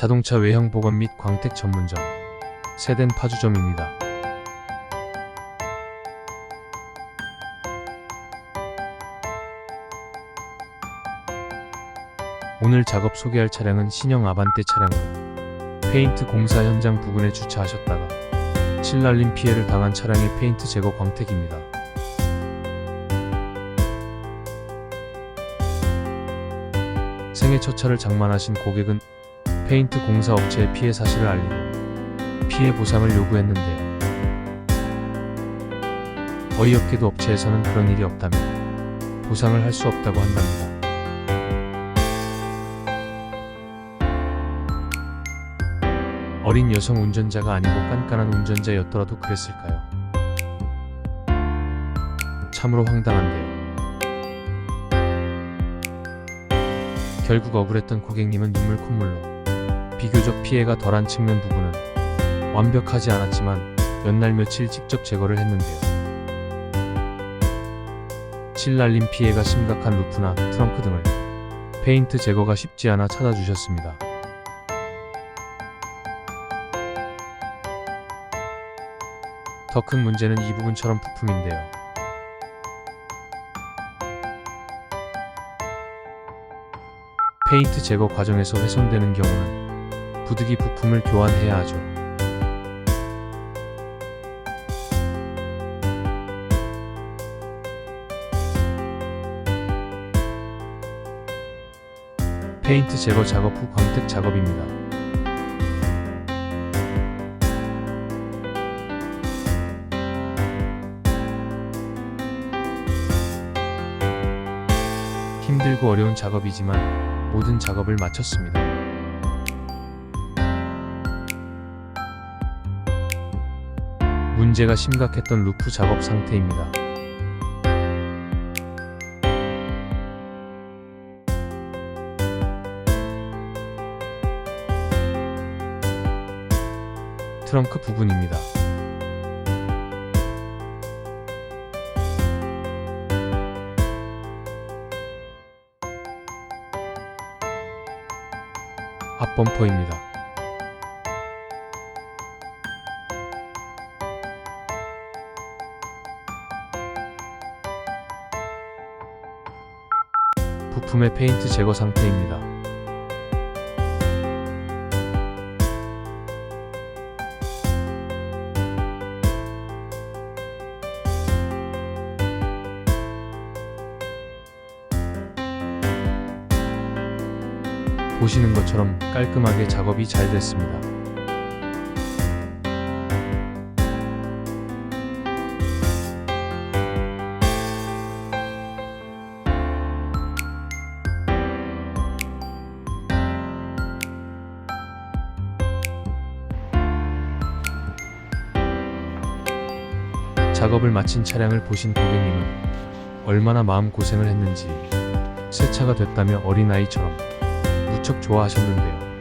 자동차 외형 보건 및 광택 전문점 세덴 파주점입니다. 오늘 작업 소개할 차량은 신형 아반떼 차량으로 페인트 공사 현장 부근에 주차하셨다가 실날림 피해를 당한 차량의 페인트 제거 광택입니다. 생애 첫 차를 장만하신 고객은 페인트 공사 업체에 피해 사실을 알리고 피해 보상을 요구했는데요. 어이없게도 업체에서는 그런 일이 없다며 보상을 할 수 없다고 한답니다. 어린 여성 운전자가 아니고 깐깐한 운전자였더라도 그랬을까요? 참으로 황당한데요. 결국 억울했던 고객님은 눈물 콧물로 비교적 피해가 덜한 측면 부분은 완벽하지 않았지만 몇날 며칠 직접 제거를 했는데요. 실날림 피해가 심각한 루프나 트렁크 등을 페인트 제거가 쉽지 않아 찾아주셨습니다. 더 큰 문제는 이 부분처럼 부품인데요. 페인트 제거 과정에서 훼손되는 경우는 부득이 부품을 교환해야 하죠. 페인트 제거 작업 후 광택 작업입니다. 힘들고 어려운 작업이지만 모든 작업을 마쳤습니다. 문제가 심각했던 루프 작업 상태입니다. 트렁크 부분입니다. 앞범퍼입니다. 부품의 페인트 제거 상태입니다. 보시는 것처럼 깔끔하게 작업이 잘 됐습니다. 작업을 마친 차량을 보신 고객님은 얼마나 마음 고생을 했는지 새 차가 됐다며 어린아이처럼 무척 좋아하셨는데요.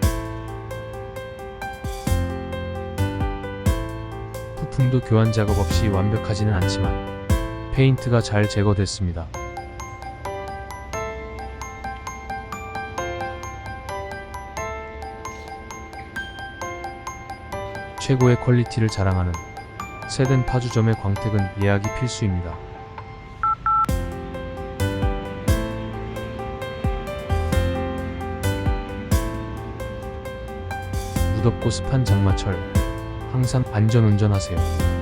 부품도 교환 작업 없이 완벽하지는 않지만 페인트가 잘 제거됐습니다. 최고의 퀄리티를 자랑하는 세덴 파주점의 광택은 예약이 필수입니다. 무덥고 습한 장마철 항상 안전 운전하세요.